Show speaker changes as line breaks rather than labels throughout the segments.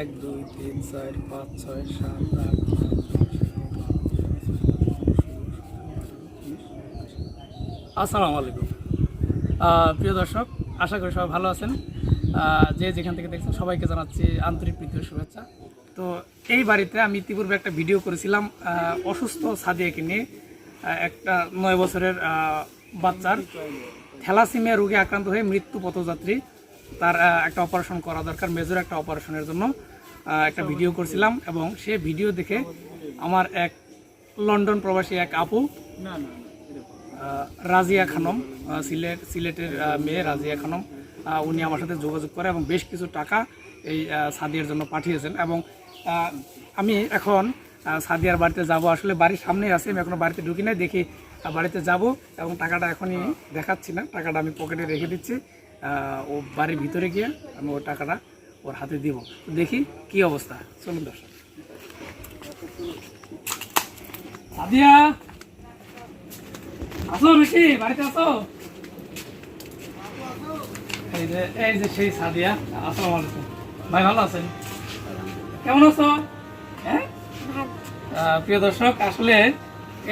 এক দুই তিন চার পাঁচ ছয় সাত আট আসসালামু আলাইকুম প্রিয় দর্শক আশা করি সবাই ভালো আছেন যে যেখান থেকে দেখছেন সবাইকে জানাচ্ছি আন্তরিক প্রীতি শুভেচ্ছা তো এই বাড়িতে আমি ইতিপূর্বে একটা ভিডিও করেছিলাম অসুস্থ সাদিয়াকে নিয়ে একটা নয় বছরের বাচ্চার থ্যালাসিমিয়া রোগে আক্রান্ত হয়ে মৃত্যু পথযাত্রী তার একটা অপারেশন করা দরকার মেজর একটা অপারেশনের জন্য একটা ভিডিও করছিলাম এবং সে ভিডিও দেখে আমার এক লন্ডন প্রবাসী এক আপু রাজিয়া খানম সিলেট সিলেটের মেয়ে রাজিয়া খানম উনি আমার সাথে যোগাযোগ করে এবং বেশ কিছু টাকা এই সাদিয়ার জন্য পাঠিয়েছেন এবং আমি এখন সাদিয়ার বাড়িতে যাব আসলে বাড়ির সামনেই আছি আমি এখনও বাড়িতে ঢুকি নাই দেখি বাড়িতে যাব এবং টাকাটা এখনই দেখাচ্ছি না টাকাটা আমি পকেটে রেখে দিচ্ছি ও বাড়ির ভিতরে গিয়ে আমি ওর টাকাটা ওর হাতে দিব দেখি কি অবস্থা চলুন দর্শক সাদিয়া আসো বাড়িতে আসো এই যে এই যে সেই সাদিয়া আলাইকুম ভাই ভালো আছেন কেমন আছো হ্যাঁ প্রিয় দর্শক আসলে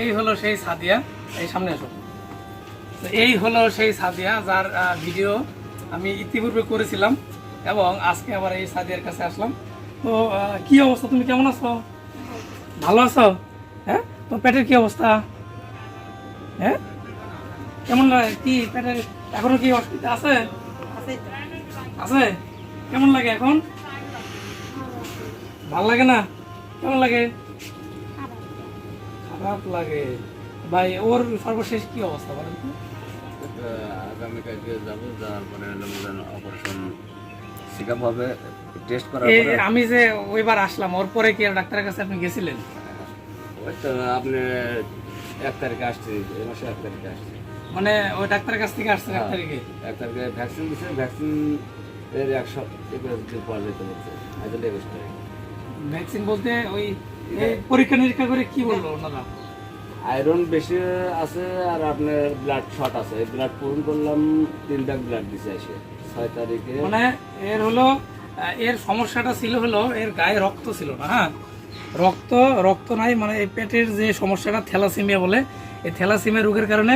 এই হলো সেই সাদিয়া এই সামনে আসো এই হলো সেই সাদিয়া যার ভিডিও আমি ইতিপূর্বে করেছিলাম এবং আজকে আবার এই সাদিয়ার কাছে আসলাম তো কি অবস্থা তুমি কেমন আছো ভালো আছো হ্যাঁ তো পেটের কি অবস্থা হ্যাঁ কেমন লাগে কি পেটের এখনো কি অসুবিধা আছে আছে কেমন লাগে এখন ভাল লাগে না কেমন লাগে খারাপ লাগে ভাই ওর সর্বশেষ কি অবস্থা বলেন তো আমি যে ওইবার আসলাম ওর পরে কি ডাক্তারের কাছে আপনি গেছিলেন
আপনি এক তারিখে আসছি এই মাসে এক তারিখে আসছি
মানে ওই ডাক্তারের কাছ থেকে আসছে এক হ্যাঁ, তারিখে
এক তারিখে ভ্যাকসিন দিচ্ছে ভ্যাকসিন এর এক সপ্তাহ
ভ্যাকসিন বলতে ওই পরীক্ষা নিরীক্ষা করে কি বললো ওনারা
আয়রন বেশি আছে আর আপনার ব্লাড শর্ট আছে ব্লাড পূরণ করলাম তিন দাগ ব্লাড দিছে এসে ছয় তারিখে
মানে এর হলো এর সমস্যাটা ছিল হলো এর গায়ে রক্ত ছিল না হ্যাঁ রক্ত রক্ত নাই মানে পেটের যে সমস্যাটা থ্যালাসিমিয়া বলে এই থ্যালাসিমিয়া রোগের কারণে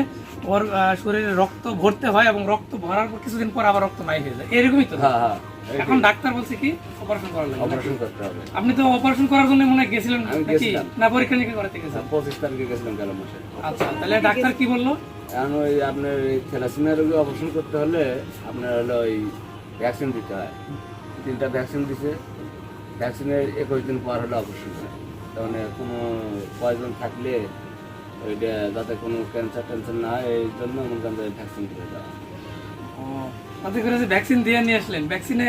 ওর শরীরে রক্ত ভরতে হয় এবং রক্ত ভরার পর কিছুদিন পর আবার রক্ত নাই হয়ে যায় এরকমই তো হ্যাঁ, হ্যাঁ, এখন ডাক্তার বলছে কি অপারেশন করা লাগবে
অপারেশন করতে হবে
আপনি তো অপারেশন করার জন্য মনে গেছিলেন নাকি না পরীক্ষা নিরীক্ষা করতে গেছিলেন
25 হ্যাঁ, তারিখে গেছিলেন গেল মাসে
আচ্ছা তাহলে ডাক্তার কি বললো
এখন ওই আপনার থ্যালাসেমিয়া রোগী অপারেশন করতে হলে আপনার হলো ওই ভ্যাকসিন দিতে হয় তিনটা ভ্যাকসিন দিছে ভ্যাকসিনের একুশ দিন পর হলো অপারেশন হয় তখন মানে কোনো প্রয়োজন থাকলে ওইটা যাতে কোনো ক্যান্সার ট্যান্সার না হয় এই জন্য ভ্যাকসিন দিয়ে দেওয়া
আপনি করে যে ভ্যাকসিন দিয়ে নিয়ে আসলেন ভ্যাকসিনে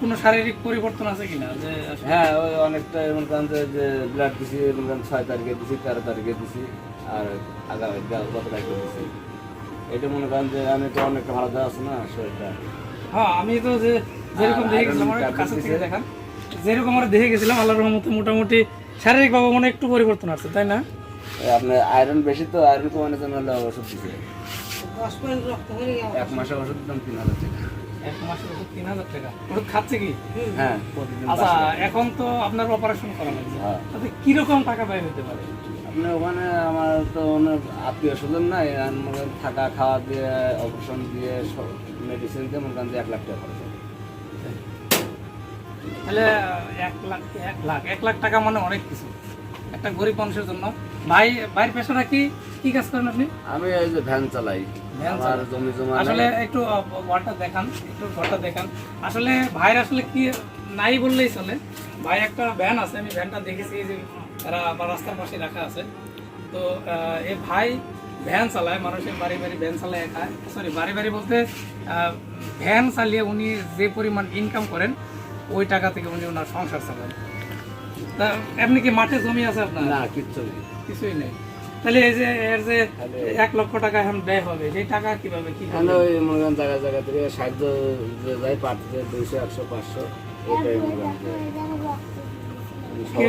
কোনো শারীরিক পরিবর্তন আছে কিনা
যে হ্যাঁ ওই অনেকটা এমন যে ব্লাড দিছি এমন ছয় তারিখে দিছি তেরো তারিখে দিছি আর আগামী গত তারিখে দিছি এটা মনে করেন যে আমি তো অনেকটা ভালো দেওয়া আছে না শরীরটা
হ্যাঁ আমি তো যে যেরকম দেখে গেছিলাম আমার দেখান যেরকম আমরা দেখে গেছিলাম আল্লাহর মতো মোটামুটি শারীরিকভাবে মনে একটু পরিবর্তন আছে তাই না
আপনার আয়রন বেশি তো আয়রন কমানোর জন্য হলে ওষুধ দিচ্ছে এক মাসে ওষুধ দাম তিন হাজার টাকা
এক মাসে ওষুধ তিন হাজার টাকা ওষুধ খাচ্ছে কি হ্যাঁ আচ্ছা, এখন তো আপনার অপারেশন করা লাগছে হ্যাঁ। তাতে টাকা ব্যয় হতে পারে
আপনি ওখানে আমার তো অনেক আত্মীয় নাই থাকা খাওয়া দিয়ে অপারেশন দিয়ে সব মেডিসিন দিয়ে মনে করেন এক লাখ টাকা খরচ
এক লাখ এক লাখ এক লাখ টাকা মানে অনেক কিছু একটা গরিব মানুষের জন্য ভাই ভাইয়ের পেশাটা কি কি কাজ করেন আপনি
আমি এই যে ভ্যান চালাই আমার
আসলে একটু ঘরটা দেখান একটু ঘরটা দেখান আসলে ভাইয়ের আসলে কি নাই বললেই চলে ভাই একটা ভ্যান আছে আমি ভ্যানটা দেখেছি যে তারা আমার রাস্তার পাশে রাখা আছে তো এই ভাই ভ্যান চালায় মানুষের বাড়ি বাড়ি ভ্যান চালায় খায় সরি বাড়ি বাড়ি বলতে ভ্যান চালিয়ে উনি যে পরিমাণ ইনকাম করেন ওই টাকা থেকে উনি ওনার সংসার চালান তা আপনি কি মাঠে জমি আছে আপনার না কিচ্ছু কিছুই নেই তাহলে এই যে এর যে এক লক্ষ টাকা এখন ব্যয় হবে সেই টাকা কিভাবে কি
মানে ওই মনে করেন জায়গা জায়গা থেকে সাহায্য যাই পাঠিয়ে দুইশো একশো পাঁচশো
কি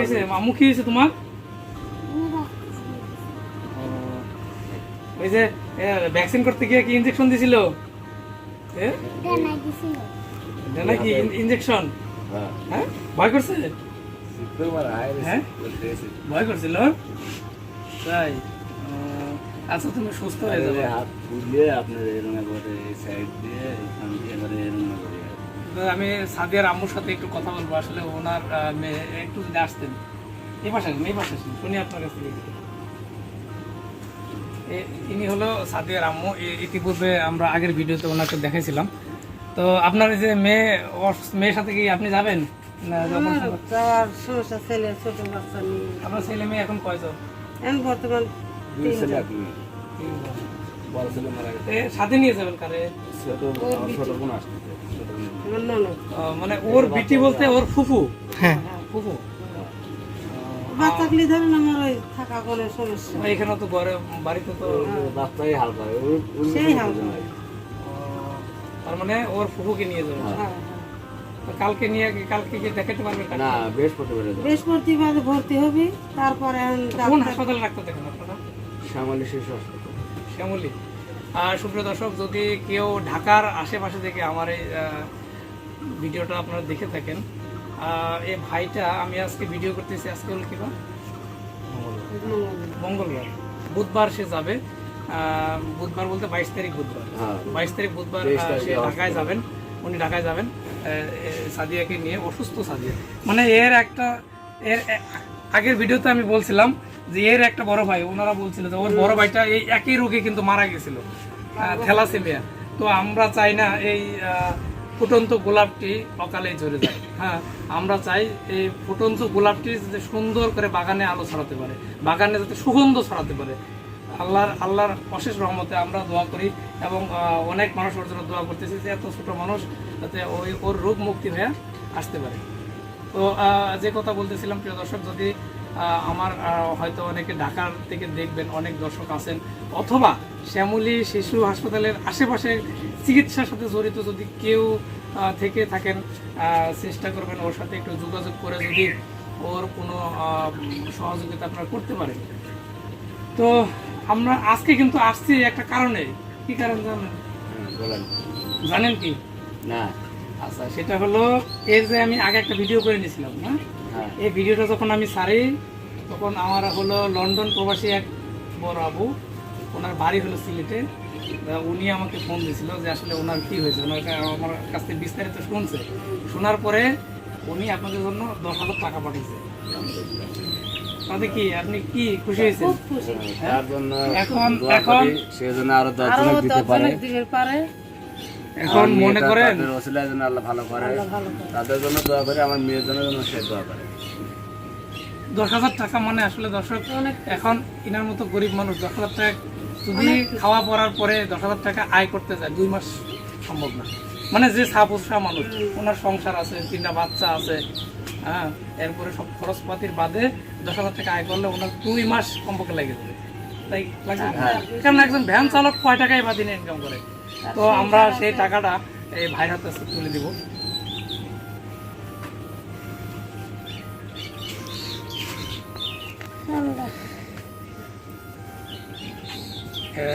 ইনজেকশন হ্যাঁ। হ্যাঁ? ভয় করছে হ্যাঁ? আচ্ছা তুমি সুস্থ হয়ে যাবে
হাত ফুলিয়ে আপনার এরকম একবারে সাইড দিয়ে এখান দিয়ে এবারে এরকম
আমি সাদিয়ার আম্মুর সাথে একটু কথা বলবো আসলে ওনার মেয়ে একটু যদি আসতেন এই পাশে আসেন এই পাশে আসেন শুনি আপনার কাছে ইনি হলো সাদিয়ার আম্মু ইতিপূর্বে আমরা আগের ভিডিওতে ওনাকে দেখেছিলাম তো আপনার যে মেয়ে মেয়ের সাথে কি আপনি যাবেন
ছেলে
মেয়ে এখন কয়জন
এখন বর্তমান
দুই ছেলে এক মেয়ে
মানে ওর বিটি বলতে ওর ফুফু হ্যাঁ ফুফু
থাকলে ধরেন আমার থাকা কোনো সমস্যা
এখানে তো ঘরে বাড়িতে তো
বাচ্চাই হাল করে
সেই হাল করে
তার মানে ওর ফুফুকে নিয়ে যাবে হ্যাঁ কালকে নিয়ে কালকে গিয়ে দেখাতে পারবে
না বৃহস্পতিবার
বৃহস্পতিবার ভর্তি হবে
তারপরে কোন হাসপাতালে রাখতে দেখেন আপনারা
শ্যামলি শিশু হাসপাতাল
শ্যামলি আর সুপ্রিয় দর্শক যদি কেউ ঢাকার আশেপাশে দেখে আমার এই ভিডিওটা আপনারা দেখে থাকেন এই ভাইটা আমি আজকে ভিডিও করতেছি আজকে হল কিবা মঙ্গলবার বুধবার সে যাবে বুধবার বলতে বাইশ তারিখ বুধবার হ্যাঁ। বাইশ তারিখ বুধবার সে ঢাকায় যাবেন উনি ঢাকায় যাবেন সাদিয়াকে নিয়ে অসুস্থ সাদিয়া মানে এর একটা এর আগের ভিডিওতে আমি বলছিলাম যে এর একটা বড় ভাই ওনারা বলছিল যে ওর বড় ভাইটা এই একই রোগে কিন্তু মারা গেছিল থ্যালাসেমিয়া তো আমরা চাই না এই ফুটন্ত গোলাপটি অকালেই ঝরে যায় হ্যাঁ আমরা চাই এই ফুটন্ত গোলাপটি যাতে সুন্দর করে বাগানে আলো ছড়াতে পারে বাগানে যাতে সুগন্ধ ছড়াতে পারে আল্লাহর আল্লাহর অশেষ রহমতে আমরা দোয়া করি এবং অনেক মানুষ ওর জন্য দোয়া করতেছি যে এত ছোটো মানুষ যাতে ওই ওর রোগ মুক্তি হয়ে আসতে পারে তো যে কথা বলতেছিলাম প্রিয় দর্শক যদি আমার হয়তো অনেকে ঢাকার থেকে দেখবেন অনেক দর্শক আছেন অথবা শ্যামলী শিশু হাসপাতালের আশেপাশে চিকিৎসার সাথে জড়িত যদি কেউ থেকে থাকেন চেষ্টা করবেন ওর সাথে একটু যোগাযোগ করে যদি ওর কোনো সহযোগিতা আপনারা করতে পারেন তো আমরা আজকে কিন্তু আসছি একটা কারণে কি কারণ জানেন হ্যাঁ, বলেন জানেন কি না আচ্ছা সেটা হলো এর যে আমি আগে একটা ভিডিও করে নিয়েছিলাম না হ্যাঁ। এই ভিডিওটা যখন আমি সারি তখন আমার হলো লন্ডন প্রবাসী এক বড় আবু ওনার বাড়ি হলো সিলেটে উনি আমাকে ফোন দিয়েছিল যে আসলে ওনার কি হয়েছে ওনার আমার কাছ থেকে বিস্তারিত শুনছে শোনার পরে উনি আপনাদের জন্য দশ হাজার টাকা পাঠিয়েছে দশ টাকা মানে আসলে এখন মতো দশ হাজার টাকা যদি খাওয়া পড়ার পরে দশ হাজার টাকা আয় করতে যায় দুই মাস সম্ভব না মানে যে সাপোসা মানুষ ওনার সংসার আছে তিনটা বাচ্চা আছে হ্যাঁ এরপরে সব খরচপাতির বাদে দশ হাজার টাকা আয় করলে ওনার দুই মাস কমপক্ষে লেগে যাবে তাই হ্যাঁ, হ্যাঁ। কারণ একজন ভ্যান চালক কয় টাকায় বা দিনে ইনকাম করে আচ্ছা, তো আমরা সেই টাকাটা এই ভাইয়ের হাতে তুলে দিব আল্লাহ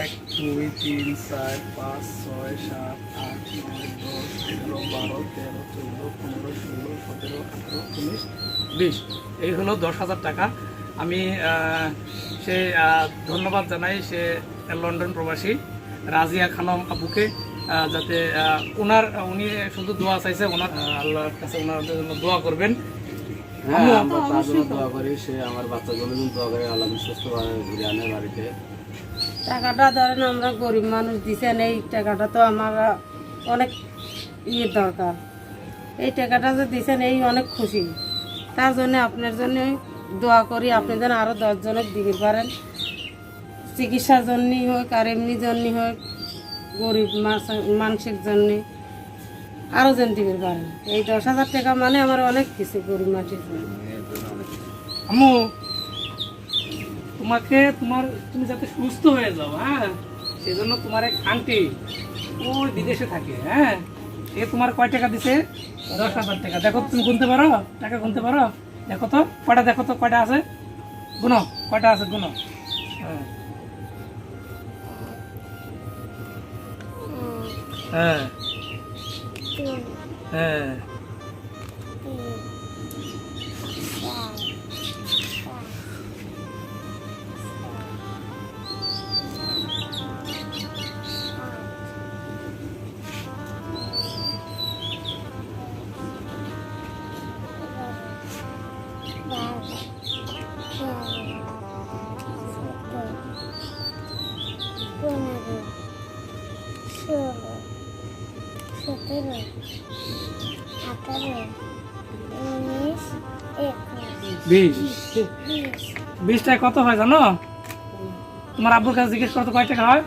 এক দুই তিন চার পাঁচ ছয় সাত আট নয় দশ এগারো বারো তেরো চোদ্দো পনেরো ষোলো সতেরো আঠেরো উনিশ বিশ এই হলো দশ হাজার টাকা আমি সে ধন্যবাদ জানাই সে লন্ডন প্রবাসী রাজিয়া খানম আপুকে যাতে ওনার উনি শুধু দোয়া চাইছে ওনার আল্লাহর কাছে ওনার জন্য দোয়া করবেন
হ্যাঁ আমরা তার জন্য দোয়া করি সে আমার বাচ্চার জন্য দোয়া করে আল্লাহ সুস্থভাবে ঘুরে আনে বাড়িতে
টাকাটা ধরেন আমরা গরিব মানুষ দিছেন এই টাকাটা তো আমার অনেক ইয়ে দরকার এই টাকাটা যে দিছেন এই অনেক খুশি তার জন্য আপনার জন্য দোয়া করি আপনি যেন আরও দশজনের দিতে পারেন চিকিৎসার জন্যই হোক আর এমনি জন্যই হোক গরিব মানুষের জন্য আরও যেন দিতে পারেন এই দশ হাজার টাকা মানে আমার অনেক কিছু গরিব মানুষের জন্য
তোমাকে তোমার তুমি যাতে সুস্থ হয়ে যাও হ্যাঁ সেজন্য তোমার এক আংটি ও বিদেশে থাকে হ্যাঁ সে তোমার কয় টাকা দিছে দশ হাজার টাকা দেখো তুমি গুনতে পারো টাকা গুনতে পারো দেখো তো কয়টা দেখো তো কয়টা আছে গুনো কয়টা আছে গুনো হ্যাঁ হ্যাঁ হ্যাঁ সতেরো আঠারো উনিশ বিশ কত হয় জানো তোমার আব্বুর কাছে জিজ্ঞেস করতো কয় টাকা হয়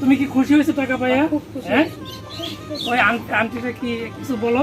তুমি কি খুশি হয়েছো টাকা পাইয়া হ্যাঁ ওই আন্টিটা কি কিছু বলো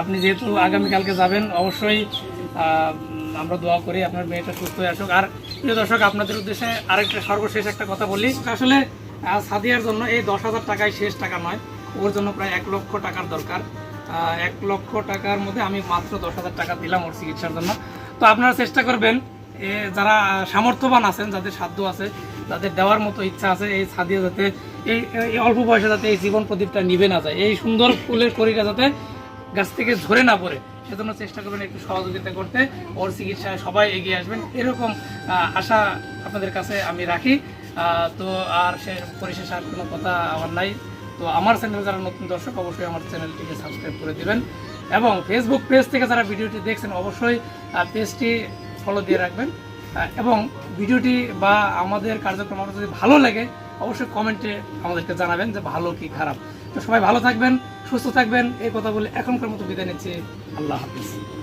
আপনি যেহেতু আগামীকালকে যাবেন অবশ্যই আমরা দোয়া করি আপনার মেয়েটা সুস্থ হয়ে আসুক আর প্রিয় দর্শক আপনাদের উদ্দেশ্যে আরেকটা সর্বশেষ একটা কথা বলি আসলে সাদিয়ার জন্য এই দশ হাজার টাকায় শেষ টাকা নয় ওর জন্য প্রায় এক লক্ষ টাকার দরকার এক লক্ষ টাকার মধ্যে আমি মাত্র দশ হাজার টাকা দিলাম ওর চিকিৎসার জন্য তো আপনারা চেষ্টা করবেন যারা সামর্থ্যবান আছেন যাদের সাধ্য আছে যাদের দেওয়ার মতো ইচ্ছা আছে এই সাদিয়া যাতে এই অল্প বয়সে যাতে এই জীবন প্রদীপটা নিবে না যায় এই সুন্দর ফুলের করিটা যাতে গাছ থেকে ঝরে না পড়ে সেজন্য চেষ্টা করবেন একটু সহযোগিতা করতে ওর চিকিৎসায় সবাই এগিয়ে আসবেন এরকম আশা আপনাদের কাছে আমি রাখি তো আর সে পরিশেষ আর কোনো কথা আমার নাই তো আমার চ্যানেল যারা নতুন দর্শক অবশ্যই আমার চ্যানেলটিকে সাবস্ক্রাইব করে দেবেন এবং ফেসবুক পেজ থেকে যারা ভিডিওটি দেখছেন অবশ্যই পেজটি ফলো দিয়ে রাখবেন এবং ভিডিওটি বা আমাদের কার্যক্রম যদি ভালো লাগে অবশ্যই কমেন্টে আমাদেরকে জানাবেন যে ভালো কি খারাপ তো সবাই ভালো থাকবেন সুস্থ থাকবেন এই কথা বলে এখনকার মতো বিদায় নিচ্ছি আল্লাহ হাফিজ